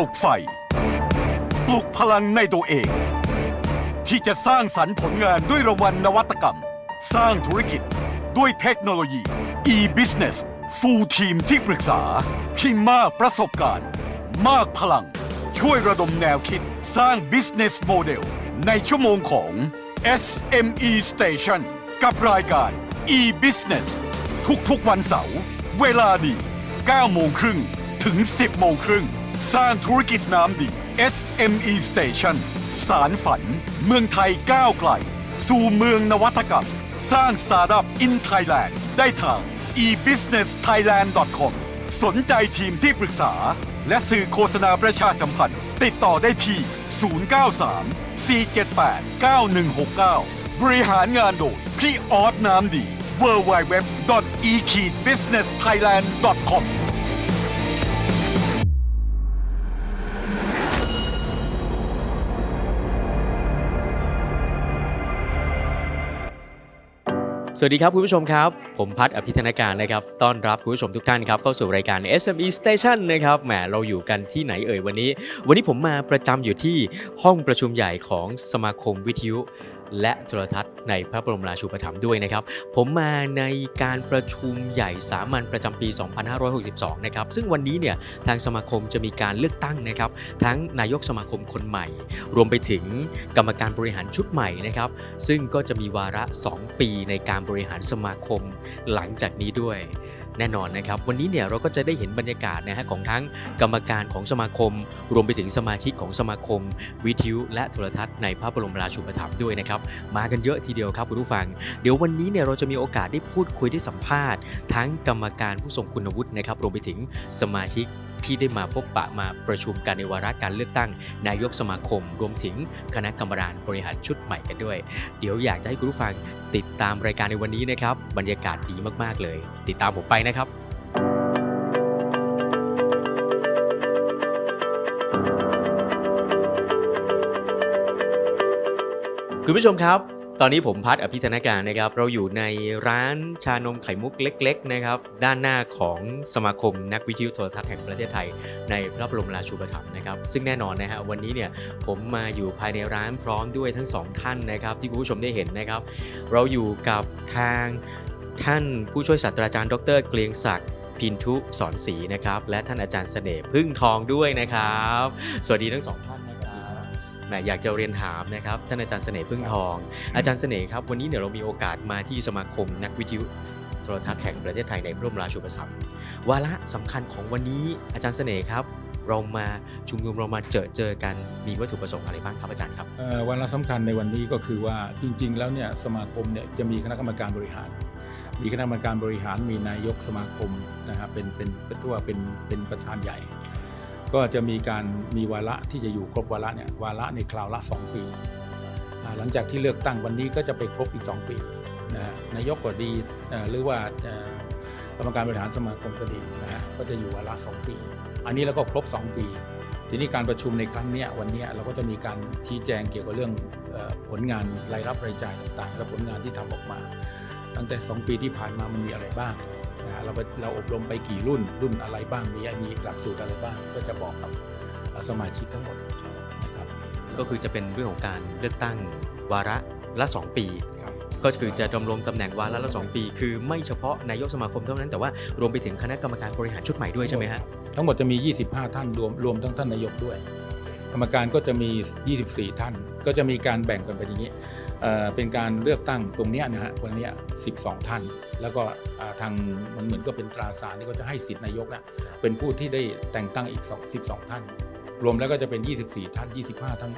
ลุกไฟ ปลุกพลังในตัวเอง ที่จะสร้างสรรค์ผลงานด้วยรางวัลนวัตกรรม สร้างธุรกิจด้วยเทคโนโลยี e-business full ทีมที่ปรึกษาที่มากประสบการณ์ มากพลัง ช่วยระดมแนวคิดสร้าง business model ในชั่วโมงของ SME Station กับรายการ e-business ทุกๆวันเสาร์เวลาดี 9 โมงครึ่งถึง 10 โมงครึ่ง สร้างธุรกิจน้ำดี SME Station สารฝัน เมืองไทยก้าวไกล สู่เมืองนวัตกรรม สร้างสตาร์ทอัพ in Thailand ได้ทาง e-businessthailand.com สนใจทีมที่ปรึกษา และสื่อโฆษณาประชาสัมพันธ์ ติดต่อได้ที่ 093 478 9169 บริหารงานโดย พี่ออสน้ำดี www.e-businessthailand.com สวัสดีครับคุณผู้ชมครับ ผมพัฒอภิธนาการนะครับต้อนรับคุณผู้ชมทุกท่านครับเข้าสู่รายการ SME Station นะครับแหมเราอยู่กันที่ไหนเอ่ยวันนี้ วันนี้ผมมาประจำอยู่ที่ห้องประชุมใหญ่ของสมาคมวิทยุ และโทรทัศน์ในพระบรมราชูปถัมภ์ด้วยนะครับ ผมมาในการประชุมใหญ่สามัญประจำปี 2562 นะครับ ซึ่งวันนี้เนี่ยทางสมาคมจะมีการเลือกตั้งนะครับ ทั้งนายกสมาคมคนใหม่ รวมไปถึงกรรมการบริหารชุดใหม่นะครับ ซึ่งก็จะมีวาระ 2 ปีในการบริหารสมาคมหลังจากนี้ด้วย แน่นอนนะครับ วันนี้เนี่ยเราก็จะได้เห็นบรรยากาศนะฮะของทั้งกรรมการของสมาคม รวมไปถึงสมาชิกของสมาคม วิทยุและโทรทัศน์ในพระบรมราชูปถัมภ์ด้วยนะครับ มากันเยอะทีเดียวครับคุณผู้ฟัง เดี๋ยววันนี้เนี่ยเราจะมีโอกาสได้พูดคุยได้สัมภาษณ์ ทั้งกรรมการผู้ทรงคุณวุฒินะครับรวมไปถึงสมาชิก ที่ได้มาพบปะมาประชุมกันในวาระการเลือกตั้ง นายกสมาคม รวมถึงคณะกรรมการบริหารชุดใหม่กันด้วย เดี๋ยวอยากจะให้คุณผู้ฟังติดตามรายการในวันนี้นะครับ บรรยากาศดีมากๆเลย ติดตามผมไปนะครับคุณผู้ชมครับ ตอนนี้ผมพัฒอภิธนาการนะครับ เราอยู่ในร้านชานมไข่มุกเล็ก ๆ นะครับ ด้านหน้าของสมาคมนักวิทยุโทรทัศน์แห่งประเทศไทย ในพระบรมราชูปถัมภ์นะครับ ซึ่งแน่นอนนะฮะวันนี้เนี่ยผมมาอยู่ภายในร้านพร้อมด้วยทั้งสองท่านนะครับ ที่คุณผู้ชมได้เห็นนะครับ เราอยู่กับทางท่านผู้ช่วยศาสตราจารย์ดรเกรียงศักดิ์พินทุสอนศรีนะครับ และท่านอาจารย์เสน่ห์พึ่งทองด้วยนะครับ สวัสดีทั้งสองท่าน นะครับแหมอยากจะเรียนถามนะครับท่านอาจารย์เสน่ห์พึ่งทอง อาจารย์เสน่ห์ครับ วันนี้เนี่ยเรามีโอกาสมาที่สมาคมนักวิทยุโทรทัศน์แห่งประเทศไทยในพระบรมราชูปถัมภ์วาระสำคัญของวันนี้อาจารย์เสน่ห์ครับ เรามาชุมนุมเรามาเจอเจอกันมีวัตถุประสงค์อะไรบ้างครับอาจารย์ครับเอ่อวันละสำคัญในวันนี้ก็คือว่าจริง ๆ แล้วเนี่ยสมาคมเนี่ยจะมีคณะกรรมการบริหารมีคณะกรรมการบริหารมีนายกสมาคมนะฮะเป็นเป็นเป็นตัวเป็นเป็นประธานใหญ่ ก็จะมีการมีวาระที่จะอยู่ครบวาระเนี่ยวาระในคราวละ 2 ปี หลังจากที่เลือกตั้งวันนี้ก็จะไปครบอีก 2 ปีนะนายกก็ดีหรือว่ากรรมการบริหารสมาคมก็ดีนะฮะก็จะอยู่วาระ 2 ปี อันนี้เราก็ครบ 2 ปี ทีนี้การประชุมในครั้งนี้วันนี้เราก็จะมีการชี้แจงเกี่ยวกับเรื่องอผลงานรายรับรายจ่ายต่างๆ และผลงานที่ทำออกมา ตั้งแต่ 2 ปีที่ผ่านมามันมีอะไรบ้าง นะฮะเราไปเราอบรมไปกี่รุ่นรุ่นอะไรบ้างมีมีหลักสูตรอะไรบ้าง ก็จะบอกกับเอ่อสมาชิกทั้งหมดนะครับก็คือจะเป็นเรื่องของการเลือกตั้งวาระละ 2 ปีครับก็คือจะดำรงตำแหน่งวาระละ 2 ปี คือไม่เฉพาะนายกสมาคมเท่านั้นแต่ว่ารวมไปถึงคณะกรรมการบริหารชุดใหม่ด้วยใช่ไหมฮะทั้งหมดจะมี 25 ท่านรวมรวมทั้งท่านนายกด้วย กรรมการก็จะมี 24 ท่าน ก็จะมีการแบ่งกันเป็นอย่างนี้ เป็นการเลือกตั้งตรงนี้นะฮะวันนี้ 12 ท่าน แล้วก็ทางมันเหมือนก็เป็นตราสารที่ก็จะให้สิทธินายกนะเป็นผู้ที่ได้แต่งตั้งอีก 12 ท่าน รวมแล้วก็จะเป็น 24 ท่าน 25 ท่าน